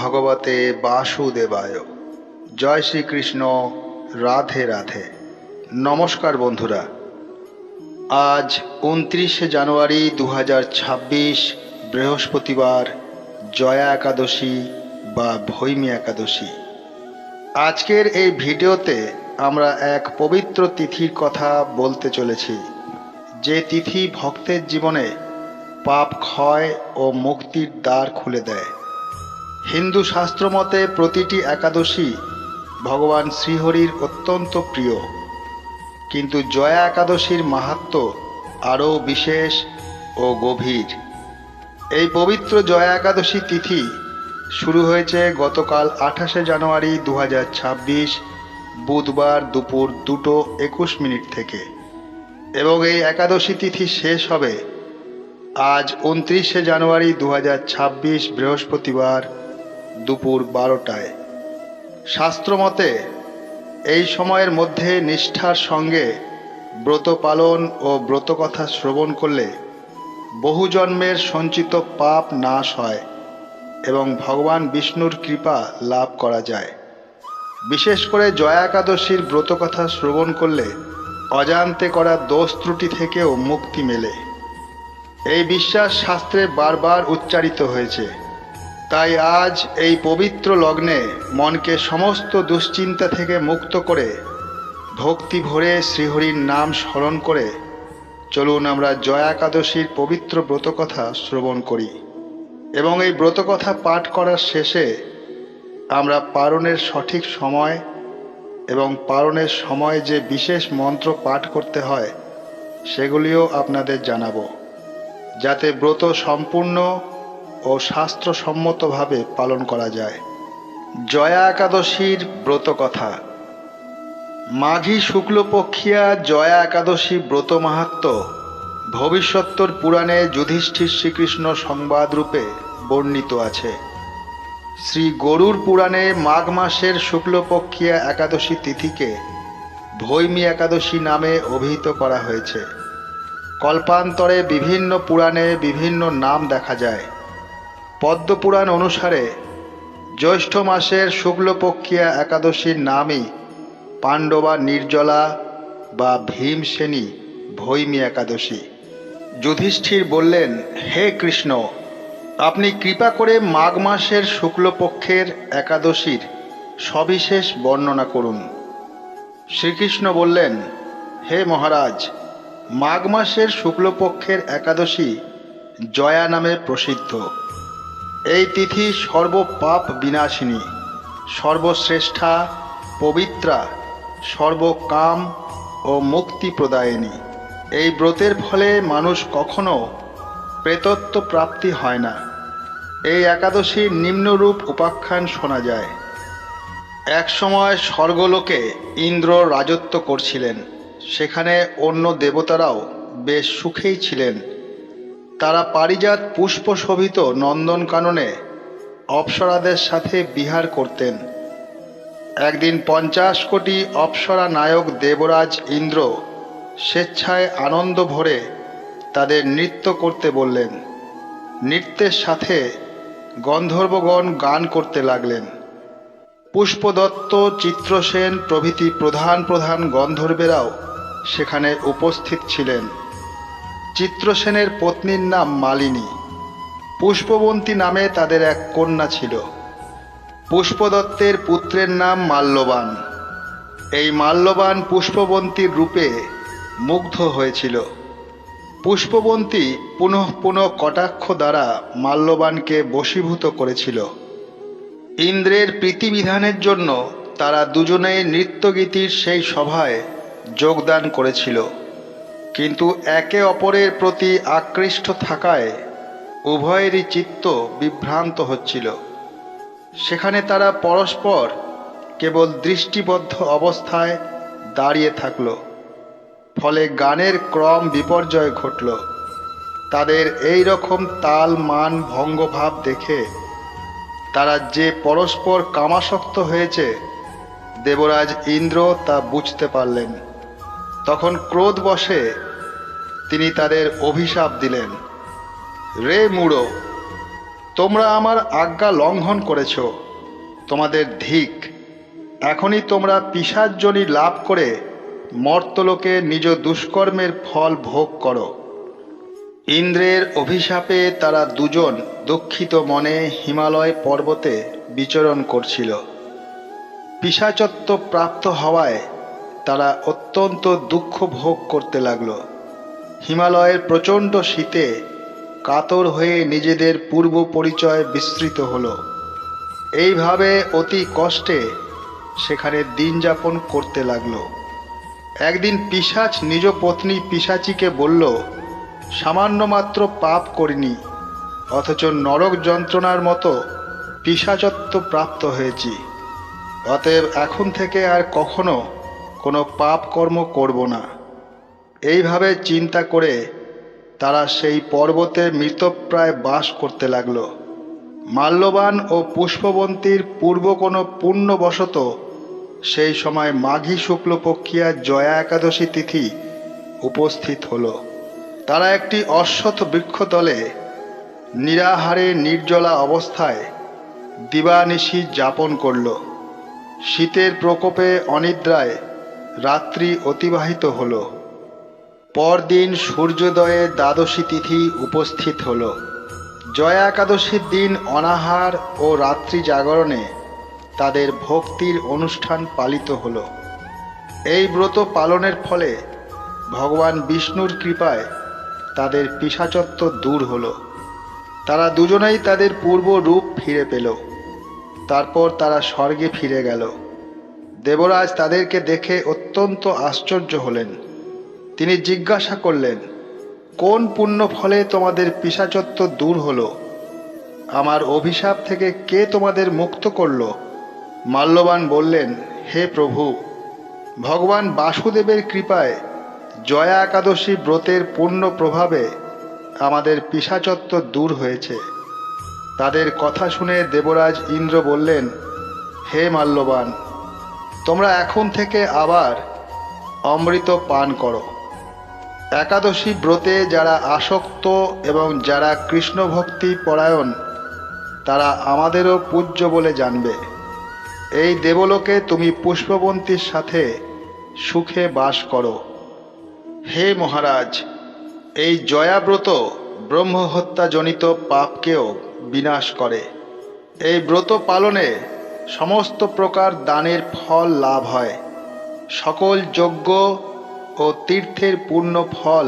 ভগবতে বাসুদেবায়। জয় শ্রীকৃষ্ণ, রাধে রাধে। নমস্কার বন্ধুরা। আজ উনত্রিশে জানুয়ারি দু হাজার ছাব্বিশ, বৃহস্পতিবার, জয়া একাদশী বা ভৈমী একাদশী। আজকের এই ভিডিওতে আমরা এক পবিত্র তিথির কথা বলতে চলেছি, যে তিথি ভক্তের জীবনে পাপ ক্ষয় ও মুক্তির দ্বার খুলে দেয়। হিন্দু শাস্ত্র মতে প্রতিটি একাদশী ভগবান শ্রীহরির অত্যন্ত প্রিয়। কিন্তু জয়া একাদশীর মাহাত্ম আরও বিশেষ ও গভীর। এই পবিত্র জয়া একাদশী তিথি শুরু হয়েছে গতকাল আঠাশে জানুয়ারি দু হাজার ছাব্বিশ বুধবার দুপুর দুটো একুশ মিনিট থেকে। এবং এই একাদশী তিথি শেষ হবে আজ উনত্রিশে জানুয়ারি দু হাজার ছাব্বিশ বৃহস্পতিবার দুপুর বারোটায়। শাস্ত্রমতে, এই সময়ের মধ্যে নিষ্ঠার সঙ্গে ব্রত পালন ও ব্রতকথা শ্রবণ করলে বহু জন্মের সঞ্চিত পাপ নাশ হয় এবং ভগবান বিষ্ণুর কৃপা লাভ করা যায়। বিশেষ করে জয়া একাদশীর ব্রতকথা শ্রবণ করলে অজান্তে করা দোষ ত্রুটি থেকেও মুক্তি মেলে। এই বিশ্বাস শাস্ত্রে বারবার উচ্চারিত হয়েছে। তাই আজ এই পবিত্র লগ্নে মনকে সমস্ত দুশ্চিন্তা থেকে মুক্ত করে, ভক্তি ভরে শ্রীহরির নাম স্মরণ করে, চলুন আমরা জয়া একাদশীর পবিত্র ব্রতকথা শ্রবণ করি। এবং এই ব্রতকথা পাঠ করার শেষে আমরা পারণের সঠিক সময় এবং পারণের সময় যে বিশেষ মন্ত্র পাঠ করতে হয়, সেগুলিও আপনাদের জানাব। যাতে ব্রত সম্পূর্ণ ও শাস্ত্রসম্মতভাবে পালন করা যায়। জয়া একাদশীর ব্রত কথা মাঘী শুক্লপক্ষিয়া জয়া একাদশী ব্রত মাহাত্ম ভবিষ্যত্তর পুরাণে যুধিষ্ঠির শ্রীকৃষ্ণ সংবাদ রূপে বর্ণিত আছে। শ্রী গরুর পুরাণে মাঘ মাসের শুক্লপক্ষিয়া একাদশী তিথিকে ভৈমী একাদশী নামে অভিহিত করা হয়েছে। কল্পান্তরে বিভিন্ন পুরাণে বিভিন্ন নাম দেখা যায়। পদ্মপুরাণ অনুসারে জ্যৈষ্ঠ মাসের শুক্লপক্ষিয়া একাদশীর নামই পাণ্ডবা নির্জলা বা ভীমসেনী ভৈমী একাদশী। যুধিষ্ঠির বললেন, হে কৃষ্ণ, আপনি কৃপা করে মাঘ মাসের শুক্লপক্ষের একাদশীর সবিশেষ বর্ণনা করুন। শ্রীকৃষ্ণ বললেন, হে মহারাজ, মাঘ মাসের শুক্লপক্ষের একাদশী জয়া নামে প্রসিদ্ধ। এই তিথি সর্বপাপ বিনাশিনী, সর্বশ্রেষ্ঠা পবিত্রা, সর্বকাম ও মুক্তি প্রদায়িনী। এই ব্রতের ফলে মানুষ কখনো প্রেতত্ব প্রাপ্তি হয় না। এই একাদশীর নিম্নরূপ উপাখ্যান শোনা যায়। একসময় স্বর্গলোকে ইন্দ্র রাজত্ব করছিলেন। সেখানে অন্য দেবতারাও বেশ সুখেই ছিলেন। তারা পারিজাত পুষ্পশোভিত নন্দনকাননে অপ্সরাদের সাথে বিহার করতেন। একদিন পঞ্চাশ কোটি অপ্সরা নায়ক দেবরাজ ইন্দ্র স্বেচ্ছায় আনন্দ ভরে তাদের নৃত্য করতে বললেন। নৃত্যের সাথে গন্ধর্বগণ গান করতে লাগলেন। পুষ্পদত্ত, চিত্রসেন প্রভৃতি প্রধান প্রধান গন্ধর্বেরাও সেখানে উপস্থিত ছিলেন। চিত্রসেনের পত্নীর নাম মালিনী। পুষ্পবন্তী নামে তাদের এক কন্যা ছিল। পুষ্পদত্তের পুত্রের নাম মাল্যবান। এই মাল্যবান পুষ্পবন্তীর রূপে মুগ্ধ হয়েছিল। পুষ্পবন্তী পুনঃ পুনঃ কটাক্ষ দ্বারা মাল্যবানকে বশীভূত করেছিল। ইন্দ্রের প্রীতিবিধানের জন্য তারা দুজনে নৃত্যগীতির সেই সভায় যোগদান করেছিল। কিন্তু একে অপরের প্রতি আকৃষ্ট থাকায় উভয়েরই চিত্ত বিভ্রান্ত হচ্ছিল। সেখানে তারা পরস্পর কেবল দৃষ্টিবদ্ধ অবস্থায় দাঁড়িয়ে থাকল, ফলে গানের ক্রম বিপর্যয় ঘটল। তাদের এই রকম তাল মান ভঙ্গভাব দেখে তারা যে পরস্পর কামাসক্ত হয়েছে, দেবরাজ ইন্দ্র তা বুঝতে পারলেন। তখন ক্রোধ বসে তিনি তাদের অভিশাপ দিলেন। রে মুড়ো, তোমরা আমার আজ্ঞা লঙ্ঘন করেছ, তোমাদের ধিক। এখনই তোমরা পিসার্জনী লাভ করে মর্তলোকে নিজ দুষ্কর্মের ফল ভোগ করো। ইন্দ্রের অভিশাপে তারা দুজন দুঃখিত মনে হিমালয় পর্বতে বিচরণ করছিল। পিসাচত্ব প্রাপ্ত হওয়ায় তারা অত্যন্ত দুঃখ ভোগ করতে লাগল। হিমালয়ের প্রচণ্ড শীতে কাতর হয়ে নিজেদের পূর্ব পরিচয় বিস্তৃত হলো। এইভাবে অতি কষ্টে সেখানে দিন যাপন করতে লাগল। একদিন পিসাচ নিজ পত্নী পিসাচিকে বলল, সামান্য মাত্র পাপ করিনি, অথচ নরক যন্ত্রণার মতো পিসাচত্ব প্রাপ্ত হয়েছি। অতএব এখন থেকে আর কখনো কোনো পাপ কর্ম করব না। এইভাবে চিন্তা করে তারা সেই পর্বতে মৃতপ্রায় বাস করতে লাগল। মাল্যবান ও পুষ্পবন্তীর পূর্ব কোনো পুণ্যবশত সেই সময় মাঘী শুক্লপক্ষিয়া জয়া একাদশী তিথি উপস্থিত হল। তারা একটি অশ্বত বৃক্ষতলে নিরাহারে নির্জলা অবস্থায় দিবানিশি যাপন করল। শীতের প্রকোপে অনিদ্রায় রাত্রি অতিবাহিত হল। পরদিন সূর্যোদয়ে দ্বাদশী তিথি উপস্থিত হল। জয়া একাদশীর দিন অনাহার ও রাত্রি জাগরণে তাদের ভক্তির অনুষ্ঠান পালিত হল। এই ব্রত পালনের ফলে ভগবান বিষ্ণুর কৃপায় তাদের পিসাচত্ব দূর হল। তারা দুজনেই তাদের পূর্ব রূপ ফিরে পেল। তারপর তারা স্বর্গে ফিরে গেল। দেবরাজ তাদেরকে দেখে অত্যন্ত আশ্চর্য হলেন। তিনি জিজ্ঞাসা করলেন, কোন পুণ্য ফলে তোমাদের পিসাচত্ব দূর হলো? আমার অভিশাপ থেকে কে তোমাদের মুক্ত করল? মাল্যবান বললেন, হে প্রভু, ভগবান বাসুদেবের কৃপায় জয়া একাদশী ব্রতের পূর্ণ প্রভাবে আমাদের পিসাচত্ব দূর হয়েছে। তাদের কথা শুনে দেবরাজ ইন্দ্র বললেন, হে মাল্যবান তোমরা এখন থেকে আবার অমৃত পান করো। একাদশী ব্রতে যারা আসক্ত এবং যারা কৃষ্ণ ভক্তি পরায়ণ, তারা আমাদেরও পূজ্য বলে জানবে। এই দেবলোকে তুমি পুষ্পবন্তীর সাথে সুখে বাস করো। হে মহারাজ, এই জয়াব্রত ব্রহ্মহত্যাজনিত পাপকেও বিনাশ করে। এই ব্রত পালনে সমস্ত প্রকার দানের ফল লাভ হয়। সকল যজ্ঞ ও তীর্থের পূর্ণ ফল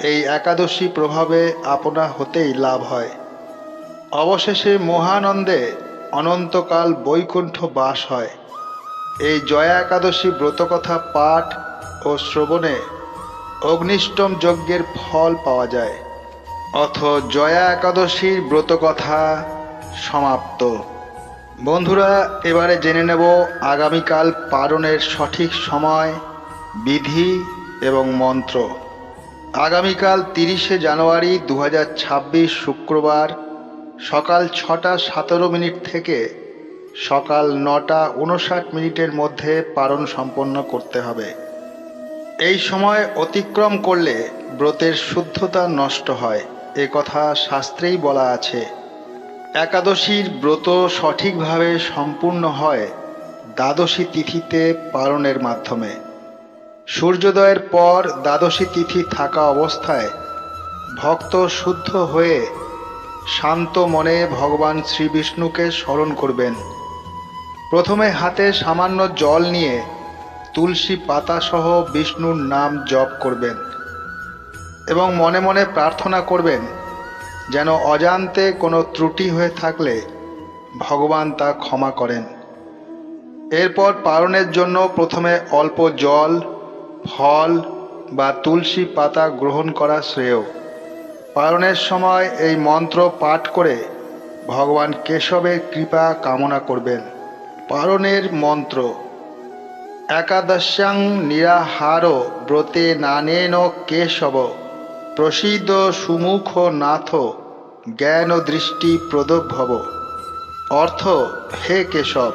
এই একাদশী প্রভাবে আপনা হতেই লাভ হয়। অবশেষে মহানন্দে অনন্তকাল বৈকুণ্ঠ বাস হয়। এই জয়া একাদশী ব্রতকথা পাঠ ও শ্রবণে অগ্নিষ্টম যজ্ঞের ফল পাওয়া যায়। অথ জয়া একাদশীর ব্রতকথা সমাপ্ত। বন্ধুরা, এবারে জেনে নেব আগামীকাল পালনের সঠিক সময়, বিধি এবং মন্ত্র। আগামীকাল তিরিশে জানুয়ারি দু হাজার ছাব্বিশ শুক্রবার সকাল ছটা সতেরো মিনিট থেকে সকাল নটা উনষাট মিনিটের মধ্যে পালন সম্পন্ন করতে হবে। এই সময় অতিক্রম করলে ব্রতের শুদ্ধতা নষ্ট হয়, এ কথা শাস্ত্রেই বলা আছে। একাদশীর ব্রত সঠিকভাবে সম্পূর্ণ হয় দ্বাদশী তিথিতে পালনের মাধ্যমে। সূর্যোদয়ের পর দ্বাদশী তিথি থাকা অবস্থায় ভক্ত শুদ্ধ হয়ে শান্ত মনে ভগবান শ্রী বিষ্ণুকে স্মরণ করবেন। প্রথমে হাতে সামান্য জল নিয়ে তুলসী পাতাসহ বিষ্ণুর নাম জপ করবেন এবং মনে মনে প্রার্থনা করবেন যেন অজান্তে কোনো ত্রুটি হয়ে থাকলে ভগবান তা ক্ষমা করেন। এরপর পালনের জন্য প্রথমে অল্প জল, ফল বা তুলসী পাতা গ্রহণ করা শ্রেয়। পালনের সময় এই মন্ত্র পাঠ করে ভগবান কেশবের কৃপা কামনা করবেন। পালনের মন্ত্র, একাদশ্যাং নিরাহার ব্রতে নানেন কেশব। প্রসিদ্ধ সুমুখ নাথ জ্ঞান ও দৃষ্টি প্রদভব অর্থ, হে কেশব,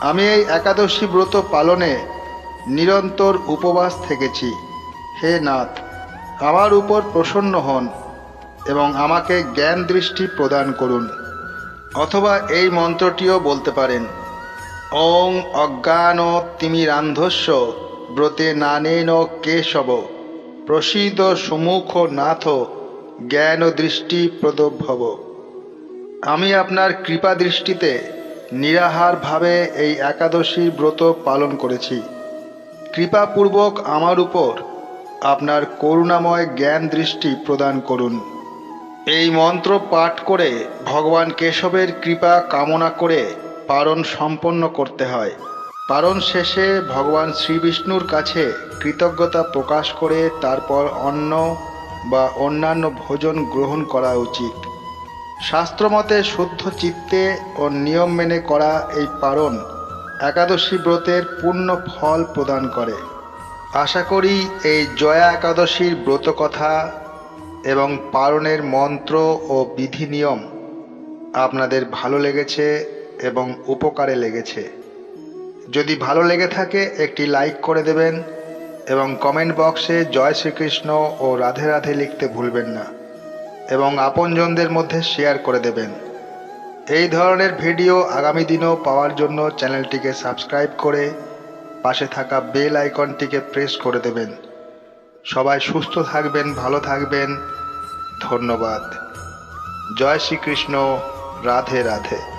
আমি এই একাদশী ব্রত পালনে নিরন্তর উপবাস থেকেছি। হে নাথ, আমার উপর প্রসন্ন হন এবং আমাকে জ্ঞান দৃষ্টি প্রদান করুন। অথবা এই মন্ত্রটিও বলতে পারেন, ওং অজ্ঞান তিমিরান্ধস্য ব্রতে নানেন কেশব। প্রসিদ সুমুখ নাথ জ্ঞান দৃষ্টি প্রদভব আমি আপনার কৃপা দৃষ্টিতে নিরাহারভাবে এই একাদশীর ব্রত পালন করেছি। কৃপাপূর্বক আমার উপর আপনার করুণাময় জ্ঞান দৃষ্টি প্রদান করুন। এই মন্ত্র পাঠ করে ভগবান কেশবের কৃপা কামনা করে পারণ সম্পন্ন করতে হয়। পারণ শেষে ভগবান শ্রীবিষ্ণুর কাছে কৃতজ্ঞতা প্রকাশ করে তারপর অন্ন বা অন্যান্য ভোজন গ্রহণ করা উচিত। শাস্ত্রমতে শুদ্ধ চিত্তে ও নিয়ম মেনে করা এই পারণ একাদশী ব্রতের পূর্ণ ফল প্রদান করে। আশা করি এই জয়া একাদশীর ব্রত কথা এবং পারণের মন্ত্র ও বিধি নিয়ম আপনাদের ভালো লেগেছে এবং উপকারে লেগেছে। যদি ভালো লেগে থাকে, একটি লাইক করে দেবেন এবং কমেন্ট বক্সে জয় শ্রীকৃষ্ণ ও রাধে রাধে লিখতে ভুলবেন না এবং আপনজনদের মধ্যে শেয়ার করে দেবেন। এই ধরনের ভিডিও আগামী দিনেও পাওয়ার জন্য চ্যানেলটিকে সাবস্ক্রাইব করে পাশে থাকা বেল আইকনটিকে প্রেস করে দেবেন। সবাই সুস্থ থাকবেন, ভালো থাকবেন। ধন্যবাদ। জয় শ্রীকৃষ্ণ, রাধে রাধে।